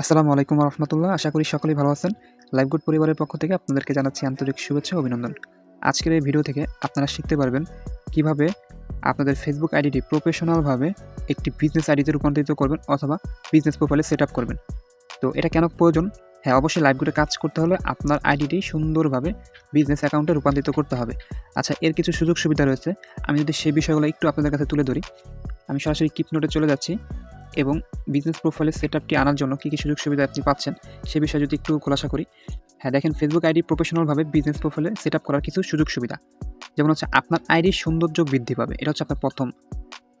আসসালামু আলাইকুম রহমতুল্লাহ আশা করি সকলেই ভালো আছেন। লাইভগুড পরিবারের পক্ষ থেকে আপনাদেরকে জানাচ্ছি আন্তরিক শুভেচ্ছা অভিনন্দন। আজকের এই ভিডিও থেকে আপনারা শিখতে পারবেন কীভাবে আপনাদের ফেসবুক আইডিটি প্রফেশনালভাবে একটি বিজনেস আইডিতে রূপান্তরিত করবেন অথবা বিজনেস প্রোফাইলে সেট আপ করবেন। তো এটা কেন প্রয়োজন? হ্যাঁ অবশ্যই লাইভগুডে কাজ করতে হলে আপনার আইডিটি সুন্দরভাবে বিজনেস অ্যাকাউন্টে রূপান্তরিত করতে হবে। আচ্ছা এর কিছু সুযোগ সুবিধা রয়েছে। আমি যদি সেই বিষয়গুলো একটু আপনাদের কাছে তুলে ধরি। আমি সরাসরি কিপ নোটে চলে যাচ্ছি। এবং বিজনেস প্রোফাইলের সেট আপটি আনার জন্য কী কী সুযোগ সুবিধা আপনি পাচ্ছেন, সে বিষয়ে যদি একটু খোলাসা করি। হ্যাঁ দেখেন ফেসবুক আইডি প্রফেশনালভাবে বিজনেস প্রোফাইলে সেট আপ করার কিছু সুযোগ সুবিধা। যেমন হচ্ছে আপনার আইডির সৌন্দর্য বৃদ্ধি পাবে, এটা হচ্ছে আপনার প্রথম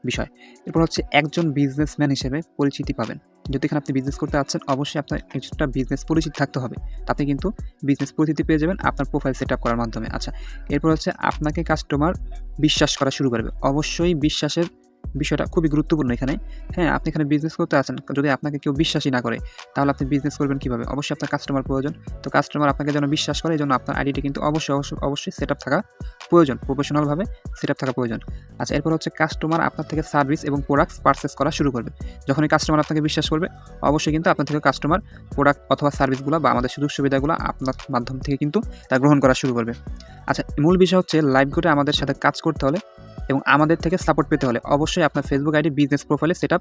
বিষয়। এরপর হচ্ছে একজন বিজনেসম্যান হিসেবে পরিচিতি পাবেন। যদি এখানে আপনি বিজনেস করতে যাচ্ছেন অবশ্যই আপনার একটা বিজনেস পরিচিতি থাকতে হবে। তাতে কিন্তু বিজনেস পরিচিতি পেয়ে যাবেন আপনার প্রোফাইল সেট আপ করার মাধ্যমে। আচ্ছা এরপর হচ্ছে আপনাকে কাস্টমার বিশ্বাস করা শুরু করবে। অবশ্যই বিশ্বাসের বিষয়টা খুবই গুরুত্বপূর্ণ এখানে। হ্যাঁ আপনি এখানে বিজনেস করতে আছেন, যদি আপনাকে কেউ বিশ্বাসই না করে, তাহলে আপনি বিজনেস করবেন কীভাবে? অবশ্যই আপনার কাস্টমার প্রয়োজন। তো কাস্টমার আপনাকে যেন বিশ্বাস করে এই জন্য আপনার আইডিটি কিন্তু অবশ্যই অবশ্যই অবশ্যই সেট আপ থাকা প্রয়োজন প্রফেশনালভাবে সেট আপ থাকা প্রয়োজন। আচ্ছা এরপর হচ্ছে কাস্টমার আপনার থেকে সার্ভিস এবং প্রোডাক্টস পারচেস করা শুরু করবে। যখনই কাস্টমার আপনাকে বিশ্বাস করবে, অবশ্যই কিন্তু আপনার থেকে কাস্টমার প্রোডাক্ট অথবা সার্ভিসগুলো বা আমাদের সুযোগ সুবিধাগুলো আপনার মাধ্যম থেকে কিন্তু তা গ্রহণ করা শুরু করবে। আচ্ছা মূল বিষয় হচ্ছে লাইভ করে আমাদের সাথে কাজ করতে হলে এবং আমাদের থেকে সাপোর্ট পেতে হলে অবশ্যই আপনার ফেসবুক আইডি বিজনেস প্রোফাইলে সেট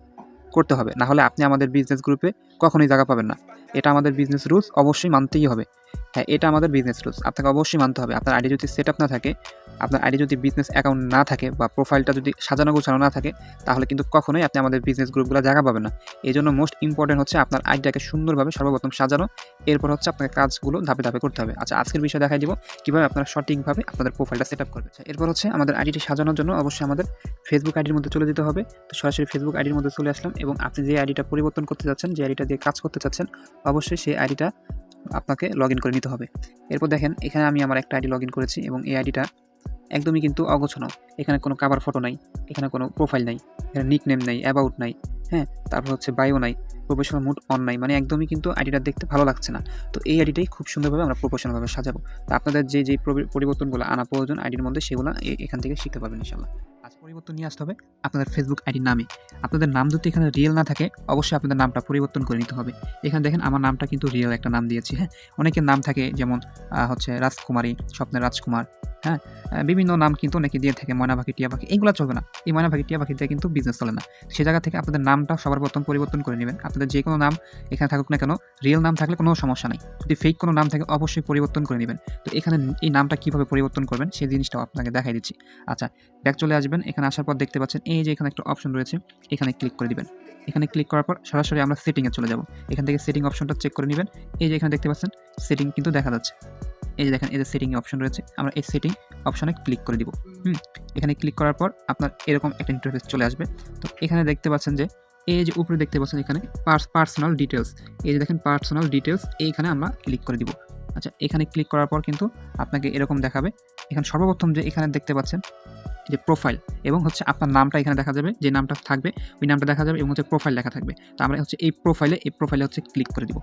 করতে হবে। না হলে আপনি আমাদের বিজনেস গ্রুপে কখনোই জায়গা পাবেন না। এটা আমাদের বিজনেস রুলস অবশ্যই মানতেই হবে। হ্যাঁ এটা আমাদের বিজনেস রুলস আপনাকে অবশ্যই মানতে হবে। আপনার আইডি যদি সেট আপ না থাকে, আপনার আইডি যদি বিজনেস অ্যাকাউন্ট না থাকে বা প্রোফাইলটা যদি সাজানো গোছানো না থাকে, তাহলে কিন্তু কখনোই আপনি আমাদের বিজনেস গ্রুপগুলো জায়গা পাবেন না। এই জন্য মোস্ট ইম্পর্টেন্ট হচ্ছে আপনার আইডিটাকে সুন্দরভাবে সর্বপ্রথম সাজানো, এরপর হচ্ছে আপনাকে কাজগুলো ধাপে ধাপে করতে হবে। আচ্ছা আজকের বিষয় দেখাই দিব, কীভাবে আপনারা সঠিকভাবে আপনাদের প্রোফাইলটা সেট আপ করবে এরপর হচ্ছে আমাদের আইডিটি সাজানোর জন্য অবশ্যই আমাদের ফেসবুক আইডির মধ্যে চলে যেতে হবে। তো সরাসরি ফেসবুক আইডির মধ্যে চলে আসলাম এবং আপনি যে আইডিটা পরিবর্তন করতে যাচ্ছেন, যে আইডিটা দিয়ে কাজ করতে চাচ্ছেন অবশ্যই সেই আইডিটা আপনাকে লগ করে নিতে হবে। এরপর দেখেন, এখানে আমি আমার একটা আইডি লগ করেছি এবং এই আইডিটা একদমই কিন্তু অগোছানো এখানে কোনো কাভার ফটো নাই, এখানে কোনো প্রোফাইল নাই, এখানে নিক নেম নাই অ্যাবাউট নাই হ্যাঁ? তারপর হচ্ছে বায়ো নাই প্রফেশনাল মুড অন নাই মানে একদমই কিন্তু আইডিটা দেখতে ভালো লাগছে না। তো এই আইডিটাই খুব সুন্দরভাবে আমরা প্রফেশনালভাবে সাজাবো। তো আপনাদের যে যে পরি- পরিবর্তনগুলো আনা প্রয়োজন আইডির মধ্যে, সেগুলো এখান থেকে শিখতে পারবেন ইনশাল্লাহ আজ পরিবর্তন নিয়ে আসতে হবে আপনাদের ফেসবুক আইডির নামে। আপনাদের নাম যদি এখানে রিয়েল না থাকে, অবশ্যই আপনাদের নামটা পরিবর্তন করে নিতে হবে। এখানে দেখেন আমার নামটা কিন্তু রিয়েল একটা নাম দিয়েছি হ্যাঁ? অনেকের নাম থাকে যেমন হচ্ছে রাজকুমারী, স্বপ্নের রাজকুমার হ্যাঁ বিভিন্ন নাম কিন্তু অনেকে দিয়ে থাকে ময়না পাখি টিয়া পাখি এগুলো চলবে না। এই ময়না পাখি টিয়া পাখি দিয়ে কিন্তু বিজনেস চলে না। সে জায়গা থেকে আপনাদের নামটা সবার প্রথম পরিবর্তন করে নেবেন। আপনাদের যে কোনো নাম এখানে থাকুক না কেন রিয়েল নাম থাকলে কোনো সমস্যা নাই। যদি ফেক কোনো নাম থাকে, অবশ্যই পরিবর্তন করে নেবেন। তো এখানে এই নামটা কীভাবে পরিবর্তন করবেন, সেই জিনিসটাও আপনাকে দেখাই দিচ্ছি। আচ্ছা ব্যাক চলে আসবেন। এখানে আসার পর দেখতে পাচ্ছেন, এই যে এখানে একটা অপশন রয়েছে, এখানে ক্লিক করে দিবেন। এখানে ক্লিক করার পর সরাসরি আমরা সেটিংয়ে চলে যাব। এখান থেকে সেটিং অপশনটা চেক করে নেবেন। এই যে এখানে দেখতে পাচ্ছেন সেটিং কিন্তু দেখা যাচ্ছে। এই যে দেখেন যে সেটিং অপশন রয়েছে, আমরা এই সেটিং অপশনে ক্লিক করে দিব। হুম, এখানে ক্লিক করার পর আপনার এরকম একটা ইন্টারফেস চলে আসবে। তো এখানে দেখতে পাচ্ছেন যে, এই যে উপরে দেখতে পাচ্ছেন এখানে পার্সোনাল ডিটেলস এই যে দেখেন পার্সোনাল ডিটেলস এইখানে আমরা ক্লিক করে দিব। আচ্ছা এখানে ক্লিক করার পর কিন্তু আপনাকে এরকম দেখাবে। এখানে সর্বপ্রথম যে এখানে দেখতে পাচ্ছেন যে প্রোফাইল এবং হচ্ছে আপনার নামটা এখানে দেখা যাবে, যে নামটা থাকবে, ওই নামটা দেখা যাবে এবং হচ্ছে প্রোফাইল লেখা থাকবে। তো আমরা হচ্ছে এই প্রোফাইলে এই প্রোফাইলে হচ্ছে ক্লিক করে দিব।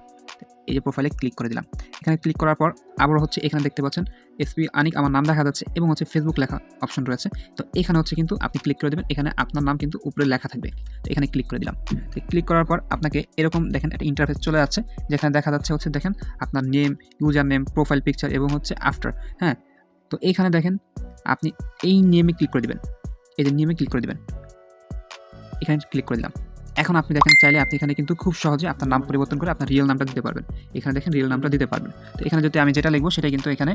এই যে প্রোফাইলে ক্লিক করে দিলাম। এখানে ক্লিক করার পর আবার হচ্ছে এখানে দেখতে পাচ্ছেন এসপি আনিক আমার নাম দেখা যাচ্ছে এবং হচ্ছে ফেসবুক লেখা অপশন রয়েছে। তো এখানে হচ্ছে কিন্তু আপনি ক্লিক করে দেবেন, এখানে আপনার নাম কিন্তু উপরে লেখা থাকবে। তো এখানে ক্লিক করে দিলাম। তো ক্লিক করার পর আপনাকে এরকম দেখেন একটা ইন্টারফেস চলে যাচ্ছে, যেখানে দেখা যাচ্ছে হচ্ছে দেখেন আপনার name user name profile picture এবং হচ্ছে আফটার হ্যাঁ? তো এইখানে দেখেন আপনি এই নিয়মে ক্লিক করে দিবেন। এই যে নিয়মে ক্লিক করে দিবেন। এখানে ক্লিক করে দিলাম। এখন আপনি দেখেন চাইলে আপনি এখানে কিন্তু খুব সহজে আপনার নাম পরিবর্তন করে আপনার রিয়েল নামটা দিতে পারবেন। এখানে দেখেন রিয়েল নামটা দিতে পারবেন। তো এখানে যদি আমি যেটা লিখব সেটা কিন্তু এখানে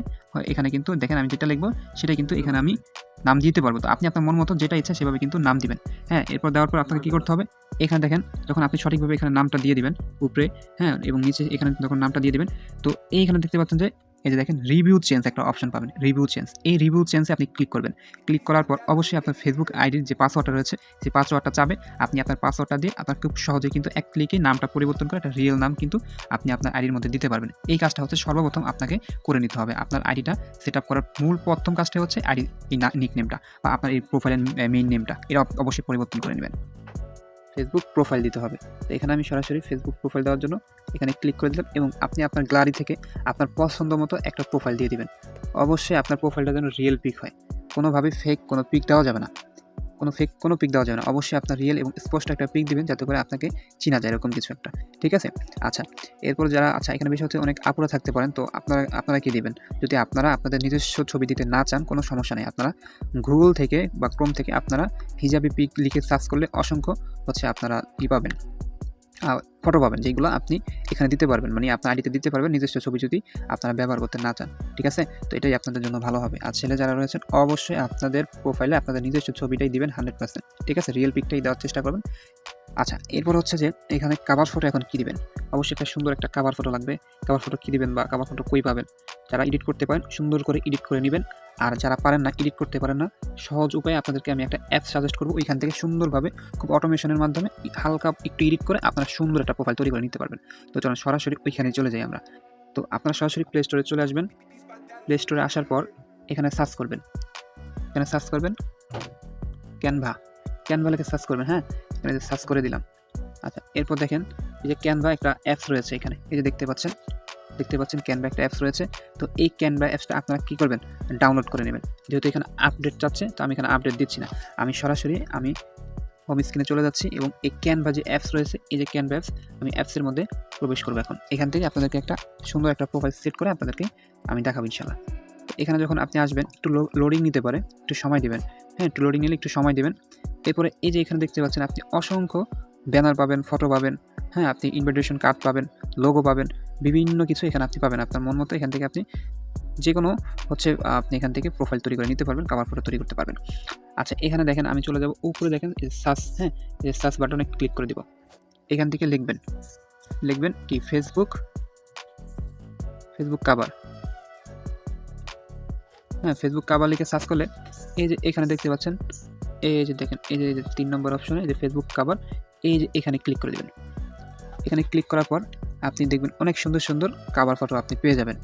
এখানে কিন্তু দেখেন আমি যেটা লিখব সেটা কিন্তু এখানে আমি নাম দিতে পারব। তো আপনি আপনার মন মতো যেটা ইচ্ছা সেভাবে কিন্তু নাম দিবেন। হ্যাঁ এরপর দেওয়ার পর আপনাকে কী করতে হবে? এখানে দেখেন যখন আপনি সঠিকভাবে এখানে নামটা দিয়ে দিবেন উপরে হ্যাঁ এবং নিচে এখানে যখন নামটা দিয়ে দিবেন, তো এইখানে দেখতে পাচ্ছেন যে এই যে দেখেন রিভিউ চেঞ্জ একটা অপশন পাবেন। রিভিউ চেঞ্জ এই রিভিউ চেঞ্জে আপনি ক্লিক করবেন। ক্লিক করার পর অবশ্যই আপনার ফেসবুক আইডির যে পাসওয়ার্ডটা রয়েছে, সেই পাসওয়ার্ডটা চাবে। আপনি আপনার পাসওয়ার্ডটা দিয়ে আপনার খুব সহজে কিন্তু এক ক্লিকে নামটা পরিবর্তন করে একটা রিয়েল নাম কিন্তু আপনি আপনার আইডির মধ্যে দিতে পারবেন। এই কাজটা হচ্ছে সর্বপ্রথম আপনাকে করে নিতে হবে। আপনার আইডিটা সেট আপ করার মূল প্রথম কাজটা হচ্ছে আইডি এই নিক নেমটা বা আপনার এই প্রোফাইলের মেইন নেমটা এটা অবশ্যই পরিবর্তন করে নেবেন। ফেসবুক প্রোফাইল দিতে হবে। তো এখানে আমি সরাসরি ফেসবুক প্রোফাইল দেওয়ার জন্য এখানে ক্লিক করে দিলাম এবং আপনি আপনার গ্যালারি থেকে আপনার পছন্দ মতো একটা প্রোফাইল দিয়ে দিবেন। অবশ্যই আপনার প্রোফাইলটা যেন রিয়েল পিক হয়। কোনোভাবে ফেক কোনো পিক দেওয়া যাবে না। কোনো ফেক কোনো পিক দেওয়া যাবে না। অবশ্যই আপনার রিয়েল এবং স্পষ্ট একটা পিক দেবেন যাতে করে আপনাকে চিনা যায় এরকম কিছু একটা। ঠিক আছে? আচ্ছা এরপর যারা আচ্ছা এখানে বিষয় হচ্ছে অনেক আপুরা থাকতে পারেন। তো আপনারা আপনারা কী দেবেন? যদি আপনারা আপনাদের নিজস্ব ছবি দিতে না চান, কোনো সমস্যা নেই। আপনারা গুগল থেকে বা ক্রোম থেকে আপনারা হিজাবি পিক লিখে সার্চ করলে অসংখ্য হচ্ছে আপনারা ই পাবেন। ফটো পাবেন যেগুলো আপনি এখানে দিতে পারবেন। মানে আপনার আইডিতে দিতে পারবেন, নিজস্ব ছবি যদি আপনারা ব্যবহার করতে না চান, ঠিক আছে? তো এটাই আপনাদের জন্য ভালো হবে। আর ছেলে যারা রয়েছেন, অবশ্যই আপনাদের প্রোফাইলে আপনাদের নিজস্ব ছবিটাই দিবেন হান্ড্রেড পার্সেন্ট ঠিক আছে? রিয়েল পিকটাই দেওয়ার চেষ্টা করবেন। আচ্ছা এরপর হচ্ছে যে এখানে কাভার ফটো এখন কী দিবেন? অবশ্যই একটা সুন্দর একটা কাভার ফটো লাগবে। কাভার ফটো কী দিবেন বা কাভার ফটো কই পাবেন? যারা এডিট করতে পারেন, সুন্দর করে এডিট করে নেবেন। আর যারা পারেন না এডিট করতে পারেন না, সহজ উপায়ে আপনাদেরকে আমি একটা অ্যাপ সাজেস্ট করব। ওইখান থেকে সুন্দরভাবে, খুব অটোমেশনের মাধ্যমে হালকা একটু এডিট করে আপনারা সুন্দর একটা প্রোফাইল তৈরি করে নিতে পারবেন। তো চলুন, সরাসরি ওইখানে চলে যাই আমরা। তো আপনারা সরাসরি প্লে স্টোরে চলে আসবেন। প্লে স্টোরে আসার পর এখানে সার্চ করবেন। এখানে সার্চ করবেন ক্যানভা ক্যানভা লিখে সার্চ করবেন হ্যাঁ? এখানে সার্চ করে দিলাম। আচ্ছা এরপর দেখেন এই যে ক্যানভা একটা অ্যাপস রয়েছে এখানে। এই যে দেখতে পাচ্ছেন দেখতে পাচ্ছেন ক্যানভা একটা অ্যাপস রয়েছে। তো এই ক্যানভা অ্যাপসটা আপনারা কী করবেন? ডাউনলোড করে নেবেন। যেহেতু এখানে আপডেট চাচ্ছে, তো আমি এখানে আপডেট দিচ্ছি না। আমি সরাসরি আমি হোম স্ক্রিনে চলে যাচ্ছি এবং এই ক্যানভা যে অ্যাপস রয়েছে, এই যে ক্যানভা অ্যাপস আমি অ্যাপসের মধ্যে প্রবেশ করব এখন। এখান থেকে আপনাদেরকে একটা সুন্দর একটা প্রোফাইল সেট করে আপনাদেরকে আমি দেখাবো ইনশাল্লাহ এখানে যখন আপনি আসবেন, একটু লোডিং নিতে পারে একটু সময় দেবেন। হ্যাঁ একটু লোডিং নিলে একটু সময় দেবেন। এরপরে এই যে এখানে দেখতে পাচ্ছেন, আপনি অসংখ্য ব্যানার পাবেন, ফটো পাবেন হ্যাঁ আপনি ইনভিটেশন কার্ড পাবেন লোগো পাবেন, বিভিন্ন কিছু এখানে আপনি পাবেন। আপনার মন মতো এখান থেকে আপনি যে কোনো হচ্ছে, আপনি এখান থেকে প্রোফাইল তৈরি করে নিতে পারবেন কাভার ফটো তৈরি করতে পারবেন। আচ্ছা এখানে দেখেন, আমি চলে যাব, উপরে দেখেন সার্চ হ্যাঁ এই সার্চ বাটনে ক্লিক করে দিব। এখান থেকে লিখবেন লিখবেন কি ফেসবুক ফেসবুক কাভার হ্যাঁ ফেসবুক কাভার লিখে সার্চ করলে, এই যে এখানে দেখতে পাচ্ছেন এই যে দেখেন, এই যে তিন নম্বর অপশনে এই যে ফেসবুক কাভার এই যে এখানে ক্লিক করে দেবেন। এখানে ক্লিক করার পর আপনি দেখবেন অনেক সুন্দর সুন্দর কাভার ফটো আপনি পেয়ে যাবেন।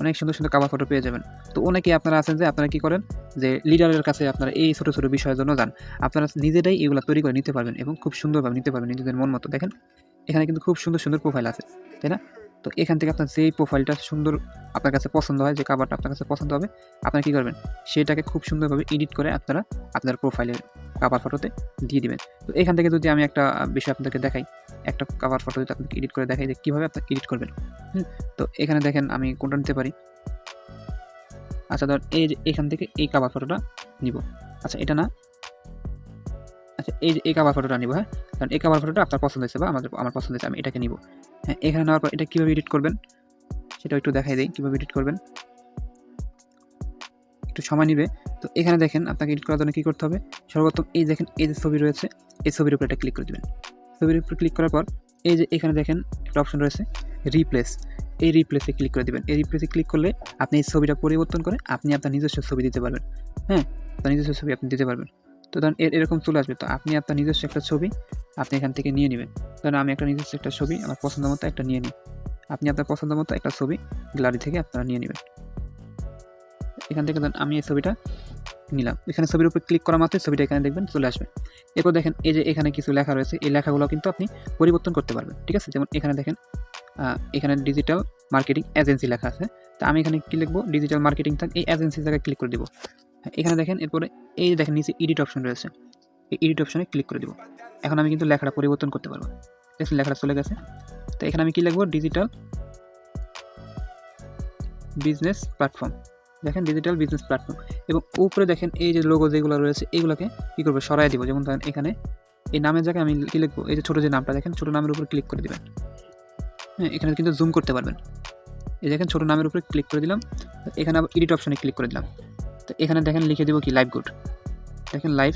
অনেক সুন্দর সুন্দর কাভার ফটো পেয়ে যাবেন। তো অনেকেই আপনারা আছেন যে, আপনারা কী করেন? যে লিডারের কাছে আপনারা এই ছোটো ছোটো বিষয়ের জন্য যান। আপনারা নিজেরাই এগুলো তৈরি করে নিতে পারবেন এবং খুব সুন্দরভাবে নিতে পারবেন নিজেদের মন মতো। দেখেন, এখানে কিন্তু খুব সুন্দর সুন্দর প্রোফাইল আছে, তাই না? তো এখান থেকে আপনার যেই প্রোফাইলটা সুন্দর আপনার কাছে পছন্দ হয়, যে কাভারটা আপনার কাছে পছন্দ হবে, আপনারা কী করবেন? সেটাকে খুব সুন্দরভাবে এডিট করে আপনারা আপনার প্রোফাইলের কাভার ফটোতে দিয়ে দিবেন। তো এখান থেকে যদি আমি একটা বিষয় আপনাদেরকে দেখাই, একটা কাভার ফটো যদি আপনাকে এডিট করে দেখাই যে কীভাবে আপনি এডিট করবেন, হুম? তো এখানে দেখেন আমি কোনটা নিতে পারি। আচ্ছা ধর এই এখান থেকে এই কাভার ফটোটা নিব। আচ্ছা এটা না আচ্ছা এই এই কাভার ফটোটা নিব হ্যাঁ? কারণ এই কাভার ফটোটা আপনার পছন্দ হয়েছে বা আমাদের, আমার পছন্দ হয়েছে, আমি এটাকে নিব। হ্যাঁ এখানে নেওয়ার পর এটা কীভাবে এডিট করবেন? সেটা একটু দেখাই দিই, কীভাবে এডিট করবেন? একটু সময় নিবে। তো এখানে দেখেন, আপনাকে এডিট করার জন্য কী করতে হবে? সর্বপ্রথম এই দেখেন, এই যে ছবি রয়েছে, এই ছবির উপর একটা ক্লিক করে দেবেন। ছবির উপর ক্লিক করার পর এই যে এখানে দেখেন, একটা অপশন রয়েছে রিপ্লেস এই রিপ্লেসে ক্লিক করে দেবেন। এই রিপ্লেসে ক্লিক করলে আপনি এই ছবিটা পরিবর্তন করে আপনি আপনার নিজস্ব ছবি দিতে পারবেন। হ্যাঁ আপনার নিজস্ব ছবি আপনি দিতে পারবেন। তো ধরেন এর এরকম চলে আসবে, তো আপনি আপনার নিজস্ব একটা ছবি আপনি এখান থেকে নিয়ে নেবেন। ধরেন আমি একটা নিজস্ব একটা ছবি, আমার পছন্দ মতো একটা নিয়ে নিই। আপনি আপনার পছন্দ মতো একটা ছবি গ্যালারি থেকে আপনারা নিয়ে নেবেন। এখান থেকে ধরেন আমি এই ছবিটা নিলাম। এখানে ছবির উপর ক্লিক করা মাত্রই ছবিটা এখানে দেখবেন চলে আসবে। এরপর দেখেন এই যে এখানে কিছু লেখা রয়েছে, এই লেখাগুলো কিন্তু আপনি পরিবর্তন করতে পারবেন, ঠিক আছে? যেমন এখানে দেখেন এখানে ডিজিটাল মার্কেটিং এজেন্সি লেখা আছে। তো আমি এখানে কী লিখব? ডিজিটাল মার্কেটিং থাক, এই এজেন্সি জায়গায় ক্লিক করে দিব। এখানে দেখেন, এরপরে এই যে দেখেন, নিচে এডিট অপশন রয়েছে। এই এডিট অপশনে ক্লিক করে দিব। এখন আমি কিন্তু লেখাটা পরিবর্তন করতে পারব। দেখছেন লেখাটা চলে গেছে। তো এখানে আমি কী লিখব? ডিজিটাল বিজনেস প্ল্যাটফর্ম দেখেন ডিজিটাল বিজনেস প্ল্যাটফর্ম এবং উপরে দেখেন, এই যে লোগো যেগুলো রয়েছে এইগুলোকে কী করব? সরাই দিব। যেমন ধরেন, এখানে এই নামের জায়গায় আমি কী লিখব? এই যে ছোটো যে নামটা, দেখেন, ছোটো নামের উপর ক্লিক করে দেবেন। হ্যাঁ এখানে কিন্তু জুম করতে পারবেন। এই দেখেন, ছোটো নামের উপরে ক্লিক করে দিলাম। এখানে আবার এডিট অপশনে ক্লিক করে দিলাম। তো এখানে দেখেন লিখে দিব কি লাইভ গুড দেখেন লাইভ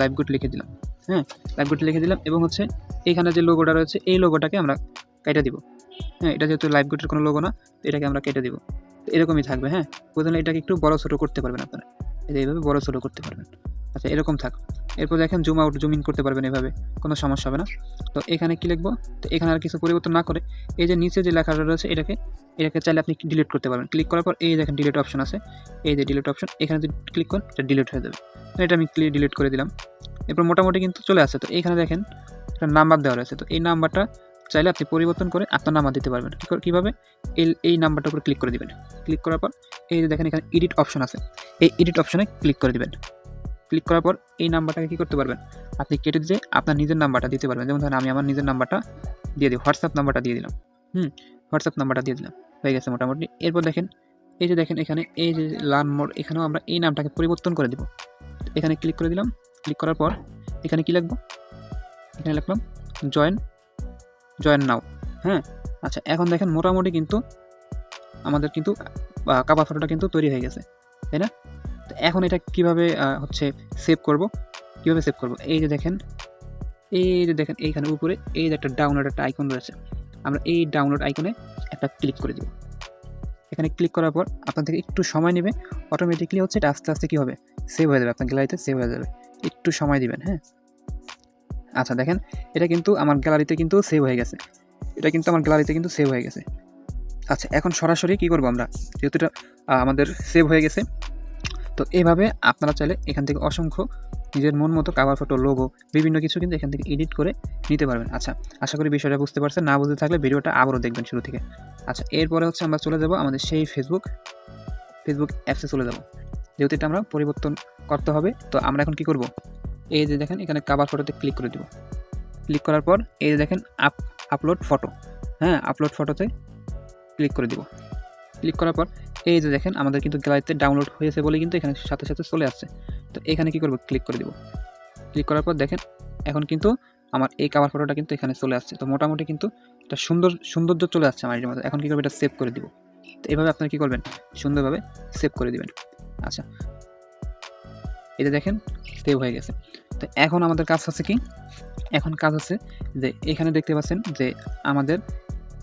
লাইভ গুড লিখে দিলাম। হ্যাঁ লাইভ গুড লিখে দিলাম এবং হচ্ছে এখানে যে লোগোটা রয়েছে, এই লোগোটাকে আমরা কেটে দিব। হ্যাঁ এটা যেহেতু লাইভ গুডের কোনো লোগো না এটাকে আমরা কেটে দিব। এরকমই থাকবে হ্যাঁ। প্রথমে এটাকে একটু বড় ছোটো করতে পারবেন আপনারা। এইভাবে বড় ছোটো করতে পারবেন। আচ্ছা এরকম থাক। এরপর দেখেন জুম আউট জুম ইন করতে পারবেন এভাবে। কোনো সমস্যা হবে না। তো এখানে কি লিখব? তো এখানে আর কিছু পরিবর্তন না করে এই যে নিচে যে লেখাটা রয়েছে এটাকে এটাকে চাইলে আপনি ডিলিট করতে পারবেন। ক্লিক করার পর এই দেখেন ডিলিট অপশন আছে, এই যে ডিলিট অপশন এখানে যদি ক্লিক করেন, এটা ডিলিট হয়ে যাবে। এটা আমি ক্লিক ডিলিট করে দিলাম। এরপর মোটামুটি কিন্তু চলে আসছে। তো এখানে দেখেন, একটা নাম্বার দেওয়া রয়েছে। তো এই নাম্বারটা চাইলে আপনি পরিবর্তন করে আপনার নাম্বার দিতে পারবেন। কীভাবে? এই এই নাম্বারটার উপরে ক্লিক করে দিবেন। ক্লিক করার পর এই যে দেখেন এখানে এডিট অপশন আছে। এই এডিট অপশনে ক্লিক করে দিবেন। ক্লিক করার পর এই নাম্বারটাকে কী করতে পারবেন? আপনি কেটে দিয়ে আপনার নিজের নাম্বারটা দিতে পারবেন। যেমন ধরেন আমি আমার নিজের নাম্বারটা দিয়ে দিই হোয়াটসঅ্যাপ নাম্বারটা দিয়ে দিলাম। হুম হোয়াটসঅ্যাপ নাম্বারটা দিয়ে দিলাম। হয়ে গেছে মোটামুটি। এরপর দেখেন, এই যে দেখেন এখানে এই যে লার্ন মোড এখানেও আমরা এই নামটাকে পরিবর্তন করে দিব। এখানে ক্লিক করে দিলাম। ক্লিক করার পর এখানে কি লিখব? এখানে লিখলাম জয়েন জয়েন নাও হ্যাঁ আচ্ছা এখন দেখেন মোটামুটি কিন্তু আমাদের কিন্তু কাবা ফটোটা কিন্তু তৈরি হয়ে গেছে। তাই না? এখন এটা কীভাবে হচ্ছে সেভ করব? কীভাবে সেভ করব? এই যে দেখেন, এই যে দেখেন, এইখানে উপরে এই যে একটা ডাউনলোড একটা আইকন রয়েছে, আমরা এই ডাউনলোড আইকনে একটা ক্লিক করে দিব। এখানে ক্লিক করার পর আপনার থেকে একটু সময় নেবে অটোমেটিকলি হচ্ছে এটা আস্তে আস্তে কী হবে? সেভ হয়ে যাবে, আপনার গ্যালারিতে সেভ হয়ে যাবে। একটু সময় দিবেন হ্যাঁ? আচ্ছা দেখেন, এটা কিন্তু আমার গ্যালারিতে কিন্তু সেভ হয়ে গেছে। এটা কিন্তু আমার গ্যালারিতে কিন্তু সেভ হয়ে গেছে। আচ্ছা এখন সরাসরি কী করব আমরা? যেহেতু এটা আমাদের সেভ হয়ে গেছে তো এইভাবে আপনারা চাইলে এখান থেকে অসংখ্য নিজের মন মতো কাভার ফটো লোগো বিভিন্ন কিছু কিন্তু এখান থেকে এডিট করে নিতে পারবেন। আচ্ছা আশা করি বিষয়টা বুঝতে পারছেন। না বুঝতে থাকলে ভিডিওটা আবারও দেখবেন শুরু থেকে। আচ্ছা এরপরে হচ্ছে আমরা চলে যাব আমাদের সেই ফেসবুক ফেসবুক অ্যাপসে চলে যাব। যেহেতু এটা আমরা পরিবর্তন করতে হবে, তো আমরা এখন কি করব? এই যে দেখেন, এখানে কাভার ফটোতে ক্লিক করে দিব। ক্লিক করার পর এই যে দেখেন আপ আপলোড ফটো হ্যাঁ আপলোড ফটোতে ক্লিক করে দিব। ক্লিক করার পর এই যে দেখেন, আমাদের কিন্তু গ্যালারিতে ডাউনলোড হয়েছে বলে কিন্তু এখানে সাথে সাথে চলে আসছে। তো এখানে কি করব? ক্লিক করে দিব। ক্লিক করার পর দেখেন, এখন কিন্তু আমার এই কাভার ফটোটা কিন্তু এখানে চলে আসছে। তো মোটামুটি কিন্তু একটা সুন্দর, সৌন্দর্য চলে আসছে আমার এটির মধ্যে। এখন কী করব? এটা সেভ করে দিব। তো এভাবে আপনারা কী করবেন? সুন্দরভাবে সেভ করে দিবেন। আচ্ছা। এটা দেখেন সেভ হয়ে গেছে। তো এখন আমাদের কাজ হচ্ছে কি? এখন কাজ হচ্ছে যে, এখানে দেখতে পাচ্ছেন যে, আমাদের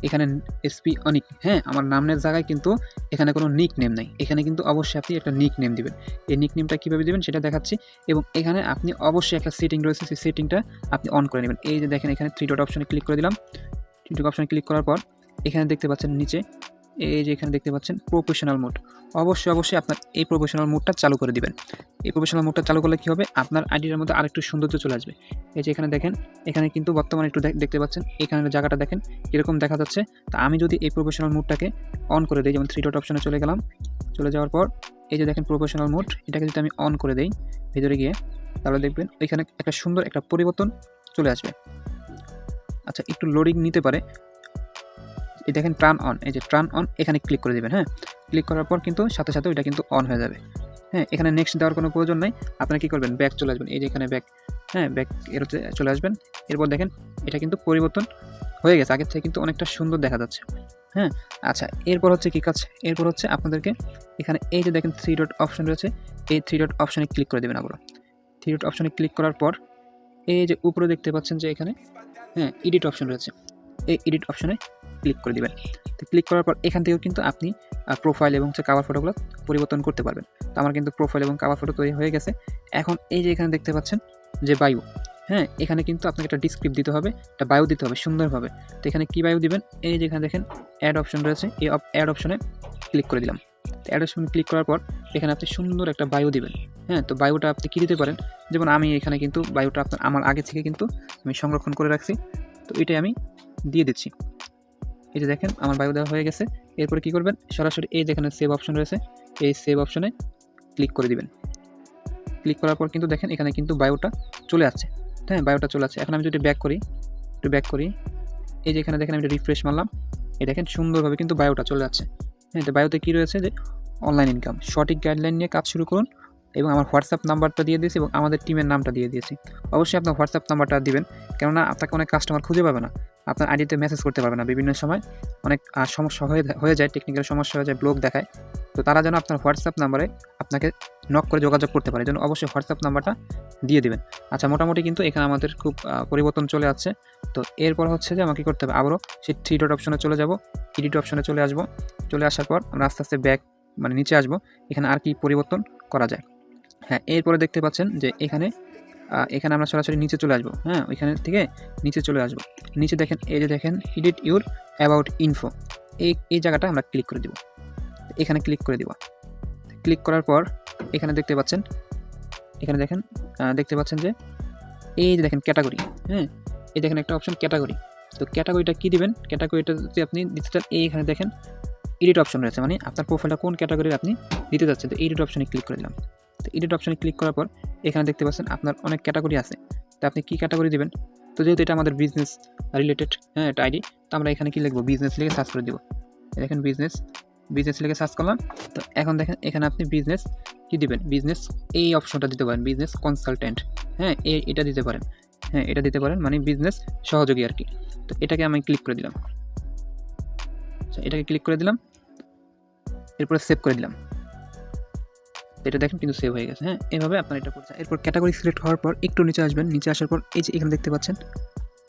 এখানে এসপি অনিক। হ্যাঁ আমার নামের জায়গায় কিন্তু এখানে কোনো নিক নেম নাই। এখানে কিন্তু অবশ্যই আপনি একটা নিক নেম দেবেন। এই নিক নেমটা কীভাবে দেবেন সেটা দেখাচ্ছি এবং এখানে আপনি অবশ্যই একটা সেটিং রয়েছে, সেই সেটিংটা আপনি অন করে নেবেন। এই যে দেখেন এখানে থ্রি ডট অপশনে ক্লিক করে দিলাম। থ্রি ডট অপশনে ক্লিক করার পর এখানে দেখতে পাচ্ছেন নিচে এই যে এখানে দেখতে পাচ্ছেন প্রফেশনাল মোড অবশ্যই অবশ্যই আপনার এই প্রফেশনাল মোডটা চালু করে দিবেন। এই প্রফেশনাল মোডটা চালু করলে কী হবে? আপনার আইডির মধ্যে আরেকটু সৌন্দর্য চলে আসবে। এই যে এখানে দেখেন, এখানে কিন্তু বর্তমানে একটু দেখ- দেখতে পাচ্ছেন এখানে জায়গাটা দেখেন কীরকম দেখা যাচ্ছে। তা আমি যদি এই প্রফেশনাল মোডটাকে অন করে দিই, যেমন থ্রি ডট অপশনে চলে গেলাম, চলে যাওয়ার পর এই যে দেখেন প্রফেশনাল মোড এটাকে যদি আমি অন করে দেই ভিতরে গিয়ে, তাহলে দেখবেন এখানে একটা সুন্দর একটা পরিবর্তন চলে আসবে। আচ্ছা একটু লোডিং নিতে পারে। এই দেখেন ট্রান অন এই যে ট্রান অন এখানে ক্লিক করে দেবেন হ্যাঁ? ক্লিক করার পর কিন্তু সাথে সাথে ওইটা কিন্তু অন হয়ে যাবে। হ্যাঁ এখানে নেক্সট দেওয়ার কোনো প্রয়োজন নেই। আপনারা কী করবেন? ব্যাক চলে আসবেন। এই যে এখানে ব্যাক হ্যাঁ ব্যাক এরতে চলে আসবেন। এরপর দেখেন, এটা কিন্তু পরিবর্তন হয়ে গেছে। আগের থেকে কিন্তু অনেকটা সুন্দর দেখা যাচ্ছে। হ্যাঁ আচ্ছা এরপর হচ্ছে কী কাজ? এরপর হচ্ছে আপনাদেরকে এখানে এই যে দেখেন থ্রি ডট অপশন রয়েছে, এই থ্রি ডট অপশনে ক্লিক করে দেবেন আবার থ্রি ডট অপশনে ক্লিক করার পর, এই যে উপরে দেখতে পাচ্ছেন যে এখানে হ্যাঁ এডিট অপশন রয়েছে। এই এডিট অপশনে ক্লিক করে দিবেন। তো ক্লিক করার পর এখান থেকেও কিন্তু আপনি প্রোফাইল এবং হচ্ছে কাভার ফটোগুলো পরিবর্তন করতে পারবেন। তো আমার কিন্তু প্রোফাইল এবং কাভার ফটো তৈরি হয়ে গেছে। এখন এই যে এখানে দেখতে পাচ্ছেন যে বায়ু হ্যাঁ এখানে কিন্তু আপনাকে একটা ডিসক্রিপ্ট দিতে হবে, একটা বায়ু দিতে হবে সুন্দরভাবে। তো এখানে কী বায়ু দিবেন? এই যে এখানে দেখেন অ্যাড অপশন রয়েছে, এই অ্যাড অপশনে ক্লিক করে দিলাম। তো অ্যাড অপশন ক্লিক করার পর এখানে আপনি সুন্দর একটা বায়ু দিবেন। হ্যাঁ তো বায়ুটা আপনি কী দিতে পারেন? যেমন আমি এখানে কিন্তু বায়ুটা আপনার, আমার আগে থেকে কিন্তু আমি সংরক্ষণ করে রাখছি। তো এটাই আমি দিয়ে দিচ্ছি। এই যে দেখেন, আমার বায়ু দেওয়া হয়ে গেছে। এরপরে কী করবেন? সরাসরি এই যেখানে সেভ অপশন রয়েছে, এই সেভ অপশনে ক্লিক করে দিবেন। ক্লিক করার পর কিন্তু দেখেন, এখানে কিন্তু বায়োটা চলে আসছে। হ্যাঁ বায়োটা চলে আসছে। এখন আমি যদি ব্যাক করি, একটু ব্যাক করি, এই যে এখানে দেখেন আমি রিফ্রেশ মারলাম। এই দেখেন, সুন্দরভাবে কিন্তু বায়োটা চলে যাচ্ছে হ্যাঁ তো বায়োতে কী রয়েছে যে অনলাইন ইনকাম সঠিক গাইডলাইন নিয়ে কাজ শুরু করুন এবং আমার হোয়াটসঅ্যাপ নাম্বারটা দিয়ে দিয়েছি এবং আমাদের টিমের নামটা দিয়ে দিয়েছি। অবশ্যই আপনার হোয়াটসঅ্যাপ নাম্বারটা দিবেন। কেননা আপনাকে অনেক কাস্টমার খুঁজে পাবে না। আপনার আইডিতে মেসেজ করতে পারবে না। বিভিন্ন সময় অনেক সমস্যা হয়ে হয়ে যায় টেকনিক্যাল সমস্যা হয়ে যায় ব্লগ দেখায়। তো তারা যেন আপনার হোয়াটসঅ্যাপ নাম্বারে আপনাকে নক করে যোগাযোগ করতে পারে। যেন অবশ্যই হোয়াটসঅ্যাপ নাম্বারটা দিয়ে দিবেন। আচ্ছা মোটামুটি কিন্তু এখানে আমাদের খুব পরিবর্তন চলে আসছে। তো এরপর হচ্ছে যে আমাকে কী করতে হবে? আবারও সেই থ্রি ডট অপশনে চলে যাব। এডিট অপশনে চলে আসব। চলে আসার পর আমরা আস্তে আস্তে ব্যাক মানে নিচে আসব। এখানে আর কি পরিবর্তন করা যায়? হ্যাঁ এরপরে দেখতে পাচ্ছেন যে এখানে এখানে আমরা সরাসরি নিচে চলে আসব। হ্যাঁ ওইখানে থেকে নিচে চলে আসব। নিচে দেখেন, এই যে দেখেন এডিট ইউর অ্যাবাউট ইনফো এই এই জায়গাটা আমরা ক্লিক করে দিব। এখানে ক্লিক করে দিব। ক্লিক করার পর এখানে দেখতে পাচ্ছেন, এখানে দেখেন দেখতে পাচ্ছেন যে এই যে দেখেন ক্যাটাগরি হ্যাঁ এই দেখেন একটা অপশন ক্যাটাগরি তো ক্যাটাগরিটা কী দিবেন? ক্যাটাগরিটা যদি আপনি দিতে চান, এই এখানে দেখেন এডিট অপশন রয়েছে। মানে আপনার প্রোফাইলটা কোন ক্যাটাগরির আপনি দিতে যাচ্ছেন তো এডিট অপশনে ক্লিক করে দিলাম। তো এডিট অপশনে ক্লিক করার পর এখানে দেখতে পাচ্ছেন আপনার অনেক ক্যাটাগরি আছে। তো আপনি কী ক্যাটাগরি দিবেন? তো যেহেতু এটা আমাদের বিজনেস রিলেটেড হ্যাঁ একটা আইডি তো আমরা এখানে কী লিখব? বিজনেস লিখে সার্চ করে দেবো। দেখেন বিজনেস বিজনেস লিখে সার্চ করলাম। তো এখন দেখেন এখানে আপনি বিজনেস কী দিবেন? বিজনেস এই অপশনটা দিতে পারেন বিজনেস কনসালটেন্ট হ্যাঁ এটা দিতে পারেন। হ্যাঁ এটা দিতে পারেন মানে বিজনেস সহযোগী আর কি। তো এটাকে আমি ক্লিক করে দিলাম। আচ্ছা, এটাকে ক্লিক করে দিলাম। এরপরে সেভ করে দিলাম। তো এটা দেখেন কিন্তু সেভ হয়ে গেছে হ্যাঁ? এভাবে আপনার এটা করছেন এরপর ক্যাটাগরি সিলেক্ট হওয়ার পর একটু নিচে আসবেন, নিচে আসার পর এই যে এখানে দেখতে পাচ্ছেন,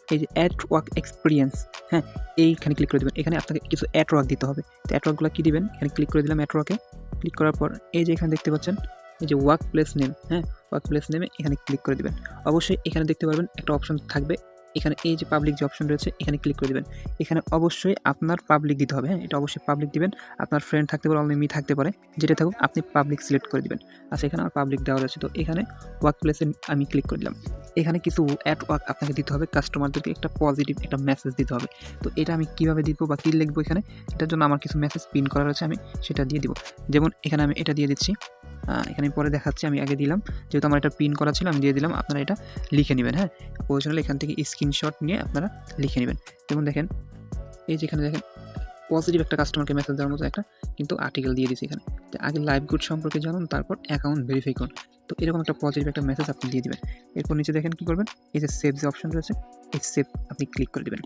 এই যে অ্যাড ওয়ার্ক এক্সপিরিয়েন্স হ্যাঁ? এইখানে ক্লিক করে দেবেন। এখানে আপনাকে কিছু অ্যাড ওয়ার্ক দিতে হবে। তো অ্যাড ওয়ার্কগুলো কী দিবেন? এখানে ক্লিক করে দিলাম অ্যাড ওয়ার্কে ক্লিক করার পর এই যে এখানে দেখতে পাচ্ছেন, এই যে ওয়ার্ক প্লেস নেম হ্যাঁ? ওয়ার্ক প্লেস নেমে এখানে ক্লিক করে দিবেন। অবশ্যই এখানে দেখতে পারবেন একটা অপশন থাকবে এখানে এই যে পাবলিক যে অপশন রয়েছে, এখানে ক্লিক করে দিবেন। এখানে অবশ্যই আপনার পাবলিক দিতে হবে হ্যাঁ? এটা অবশ্যই পাবলিক দিবেন। আপনার ফ্রেন্ড থাকতে পারে অনলি মি থাকতে পারে। যেটা থাকুক, আপনি পাবলিক সিলেক্ট করে দিবেন। আচ্ছা এখানে আমার পাবলিক দেওয়া রয়েছে। তো এখানে ওয়ার্ক প্লেসে আমি ক্লিক করে দিলাম। এখানে কিছু অ্যাড ওয়ার্ক আপনাকে দিতে হবে। কাস্টমারদেরকে একটা পজিটিভ একটা মেসেজ দিতে হবে। তো এটা আমি কীভাবে দিব বা কী লিখব এখানে? এটার জন্য আমার কিছু মেসেজ পিন করা রয়েছে, আমি সেটা দিয়ে দিব। যেমন এখানে আমি এটা দিয়ে দিচ্ছি। এখানে পরে দেখাচ্ছি, আমি আগে দিলাম। যেহেতু আমার এটা পিন করা ছিল, আমি দিয়ে দিলাম, আপনারা এটা লিখে নেবেন হ্যাঁ? প্রয়োজনে এখান থেকে স্ক্রিনশট নিয়ে আপনারা লিখে নেবেন। যেমন দেখেন, এই যেখানে দেখেন পজিটিভ একটা কাস্টমারকে মেসেজ দেওয়ার মতো একটা কিন্তু আর্টিকেল দিয়ে দিয়েছি এখানে। আগে লাইভ গুড সম্পর্কে জানুন, তারপর অ্যাকাউন্ট ভেরিফাই করুন। তো এরকম একটা পজিটিভ একটা মেসেজ আপনি দিয়ে দিবেন। এরপর নিচে দেখেন কী করবেন? এই যে সেভ যে অপশন রয়েছে, এই সেভ আপনি ক্লিক করে দেবেন।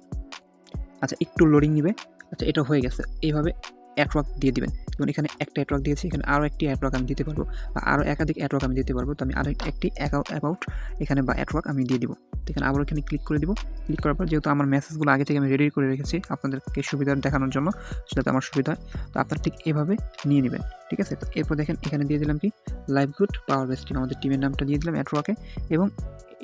আচ্ছা একটু লোডিং নিবে। আচ্ছা এটা হয়ে গেছে। এইভাবে অ্যাটওয়ার্ক দিয়ে দিবেন। যেমন এখানে একটা অ্যাটওয়ার্ক দিয়েছি, এখানে আরও একটি অ্যাটওয়ার্ক আমি দিতে পারব বা আরও একাধিক অ্যাটওয়ার্ক আমি দিতে পারব। তো আমি আরও একটি অ্যাবাউট এখানে বা অ্যাটওয়ার্ক আমি দিয়ে দিব। এখানে আবার এখানে ক্লিক করে দিব। ক্লিক করার পর যেহেতু আমার মেসেজগুলো আগে থেকে আমি রেডি করে রেখেছি আপনাদেরকে সুবিধা দেখানোর জন্য, সেটাতে আমার সুবিধা হয়। তো আপনার ঠিক এভাবে নিয়ে নেবেন, ঠিক আছে? তো এরপর দেখেন এখানে দিয়ে দিলাম কি? Live good power base team আমাদের টিমের নামটা দিয়ে দিলাম অ্যাটওয়ার্কে এবং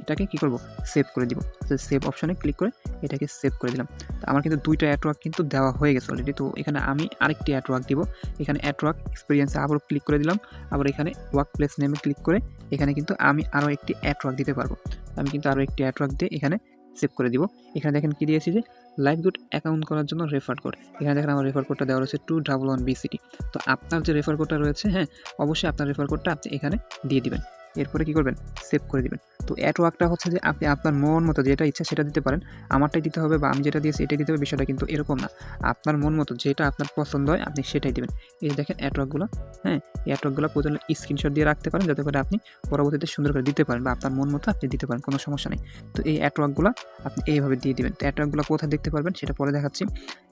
এটাকে কি করব? সেভ করে দিব। সেভ অপশনে ক্লিক করে এটাকে সেভ করে দিলাম। তো আমার কিন্তু দুইটা অ্যাটওয়ার্ক কিন্তু দেওয়া হয়ে গেছে অলরেডি তো এখানে আমি আরেকটি অ্যাটওয়ার্ক দিব। এখানে অ্যাটওয়ার্ক এক্সপিরিয়েন্সে আবারও ক্লিক করে দিলাম। আবার এখানে ওয়ার্ক প্লেস নেমে ক্লিক করে এখানে কিন্তু আমি আরও একটি অ্যাটওয়ার্ক দিতে পারব। আমি কিন্তু আরও একটি অ্যাটওয়ার্ক দিয়ে এখানে সেভ করে দিব। এখানে দেখেন কি দিয়েছি যে লাইভ গুড অ্যাকাউন্ট করার জন্য রেফার কোড এখানে দেখেন আমার রেফার কোডটা দেওয়া রয়েছে টু ডাবল ওয়ান বিসিটি তো আপনার যে রেফার কোডটা রয়েছে হ্যাঁ অবশ্যই আপনার রেফার কোডটা আপনি এখানে দিয়ে দিবেন। এরপরে কি করবেন? সেভ করে দিবেন। তো অ্যাটওয়ার্কটা হচ্ছে যে আপনি আপনার মন মতো যেটা ইচ্ছা সেটা দিতে পারেন। আমারটাই দিতে হবে বা আমি যেটা দিয়েছি এটাই দিতে হবে, বিষয়টা কিন্তু এরকম না। আপনার মন মতো যেটা আপনার পছন্দ হয় আপনি সেটাই দিবেন। এই দেখেন অ্যাটওয়ার্কগুলো হ্যাঁ? এই অ্যাটওয়ার্কগুলো প্রয়োজনে স্ক্রিনশট দিয়ে রাখতে পারেন যাতে করে আপনি পরবর্তীতে সুন্দর করে দিতে পারেন বা আপনার মন মতো আপনি দিতে পারেন, কোনো সমস্যা নেই। তো এই অ্যাটওয়ার্কগুলো আপনি এইভাবে দিয়ে দিবেন। তো অ্যাটওয়ার্কগুলো কোথায় দেখতে পারবেন সেটা পরে দেখাচ্ছি।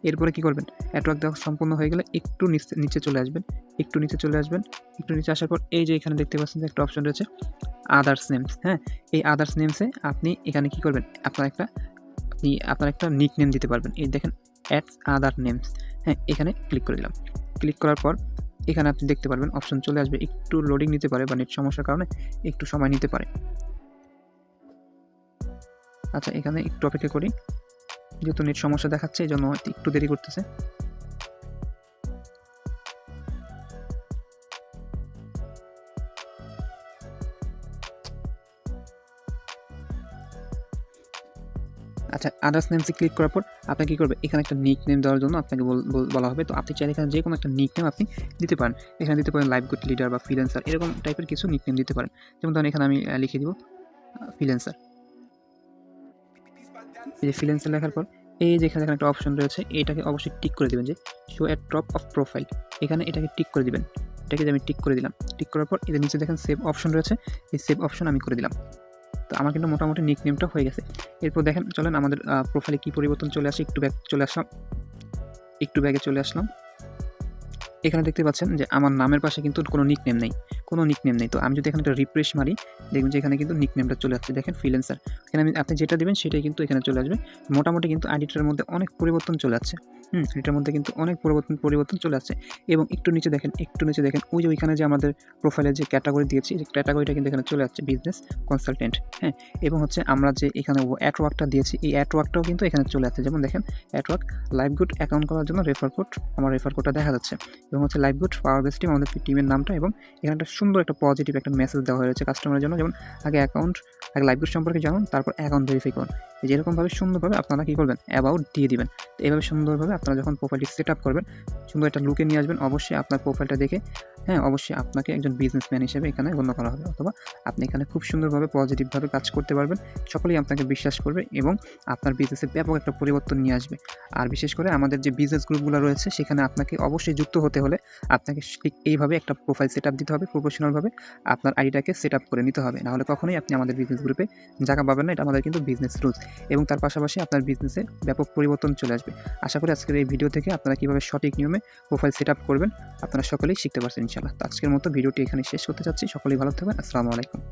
এরপরে কি করবেন? অ্যাটওয়ার্ক দেওয়া সম্পূর্ণ হয়ে গেলে একটু নিচে চলে আসবেন। একটু নিচে চলে আসবেন। একটু নিচে আসার পর এই যে এখানে দেখতে পাচ্ছেন যে একটা অপশন রয়েছে। আদার্স নেমস হ্যাঁ? এই আদার্স নেমসে আপনি এখানে কি করবেন? আপনার একটা, আপনি আপনার একটা নিক নেম দিতে পারবেন। এই দেখেন অ্যাডস আদার নেমস হ্যাঁ এখানে ক্লিক করে দিলাম। ক্লিক করার পর এখানে আপনি দেখতে পারবেন অপশন চলে আসবে। একটু লোডিং নিতে পারে বা নেট সমস্যার কারণে একটু সময় নিতে পারে। আচ্ছা এখানে একটু অপেক্ষা করি। যেহেতু নেট সমস্যা দেখাচ্ছে এই জন্য একটু দেরি করতেছে। আচ্ছা আদার্স নেমসে ক্লিক করার পর আপনি কী করবে? এখানে একটা নিক নেম দেওয়ার জন্য আপনাকে বল- হবে। তো আপনি চাইলে এখানে যে কোনো একটা নিক নেম আপনি দিতে পারেন। এখানে দিতে পারেন লাইভ গুড লিডার বা ফ্রিল্যান্সার এরকম টাইপের কিছু নিক নেম দিতে পারেন। যেমন ধরেন এখানে আমি লিখে দিব ফ্রিল্যান্সার এই যে ফ্রিল্যান্সার লেখার পর, এই যে এখানে একটা অপশন রয়েছে, এটাকে অবশ্যই টিক করে দিবেন যে show at top of profile এখানে এটাকে টিক করে দিবেন। এটাকে যে আমি টিক করে দিলাম টিক করার পর এদের নিচে দেখেন সেভ অপশন রয়েছে। এই সেভ অপশন আমি করে দিলাম। তো আমার কিন্তু মোটামুটি নিক নেমটা হয়ে গেছে। এরপর দেখেন, চলেন আমাদের প্রোফাইলে কী পরিবর্তন চলে আসে, একটু ব্যাগ চলে আসলাম। একটু ব্যাগে চলে আসলাম। এখানে দেখতে পাচ্ছেন যে আমার নামের পাশে কিন্তু কোনো নিক নেম নেই, কোনো নিক নেম নেই। তো আমি যদি এখানে একটা রিফ্রেশ মারি, দেখবেন যে এখানে কিন্তু নিক নেমটা চলে আসছে। দেখেন ফ্রিল্যান্সার এখানে আমি, আপনি যেটা দেবেন সেটাই কিন্তু এখানে চলে আসবে। মোটামুটি কিন্তু আইডিটার মধ্যে অনেক পরিবর্তন চলে আসছে। হুম, এটার মধ্যে কিন্তু অনেক পরিবর্তন পরিবর্তন চলে আসছে। এবং একটু নিচে দেখেন, একটু নিচে দেখেন, ওই যে ওইখানে যে আমাদের প্রোফাইলে যে ক্যাটাগরি দিয়েছি, এই ক্যাটাগরিটা কিন্তু এখানে চলে আসছে বিজনেস কনসালটেন্ট হ্যাঁ? এবং হচ্ছে আমরা যে এখানে অ্যাটওয়ার্কটা দিয়েছি, এই অ্যাটওয়ার্কটাও কিন্তু এখানে চলে আসছে। যেমন দেখেন অ্যাটওয়ার্ক লাইভ গুড অ্যাকাউন্ট করার জন্য রেফার কোড আমার রেফার কোডটা দেখা যাচ্ছে। এবং হচ্ছে live good power base team আমাদের টিমের নামটা এবং এখানে একটা সুন্দর একটা পজিটিভ একটা মেসেজ দেওয়া হয়েছে কাস্টমারের জন্য। যেমন আগে অ্যাকাউন্ট আগে লাইভ গুড সম্পর্কে জানুন, তারপর অ্যাকাউন্ট ভেরিফাই করুন। যেরকমভাবে সুন্দরভাবে আপনারা কী করবেন অ্যাবাউট দিয়ে দিবেন। তো এইভাবে সুন্দরভাবে আপনারা যখন প্রোফাইলটি সেট আপ করবেন, সুন্দর একটা লুকে নিয়ে আসবেন, অবশ্যই আপনার প্রোফাইলটা দেখে হ্যাঁ অবশ্যই আপনাকে একজন বিজনেসম্যান হিসেবে এখানে গণ্য করা হবে। অথবা আপনি এখানে খুব সুন্দরভাবে পজিটিভভাবে কাজ করতে পারবেন, সকলেই আপনাকে বিশ্বাস করবে এবং আপনার বিজনেসে ব্যাপক একটা পরিবর্তন নিয়ে আসবে। আর বিশেষ করে আমাদের যে বিজনেস গ্রুপগুলো রয়েছে, সেখানে আপনাকে অবশ্যই যুক্ত হতে হলে আপনাকে ঠিক এইভাবে একটা প্রোফাইল সেট আপ দিতে হবে প্রফেশনালভাবে আপনার আইডিটাকে সেট আপ করে নিতে হবে। নাহলে কখনোই আপনি আমাদের বিজনেস গ্রুপে জায়গা পাবেন না, এটা আমাদের কিন্তু বিজনেস রুলস এবং তার পাশাপাশি আপনার বিজনেসে ব্যাপক পরিবর্তন চলে আসবে। আশা করি আজকের এই ভিডিও থেকে আপনারা কীভাবে সঠিক নিয়মে প্রোফাইল সেট করবেন, আপনারা সকলেই শিখতে পারছেন ইনশাআল্লাহ। তো আজকের মতো ভিডিওটি এখানে শেষ করতে চাচ্ছি। সকলেই ভালো থাকবেন। আসসালামু আলাইকুম।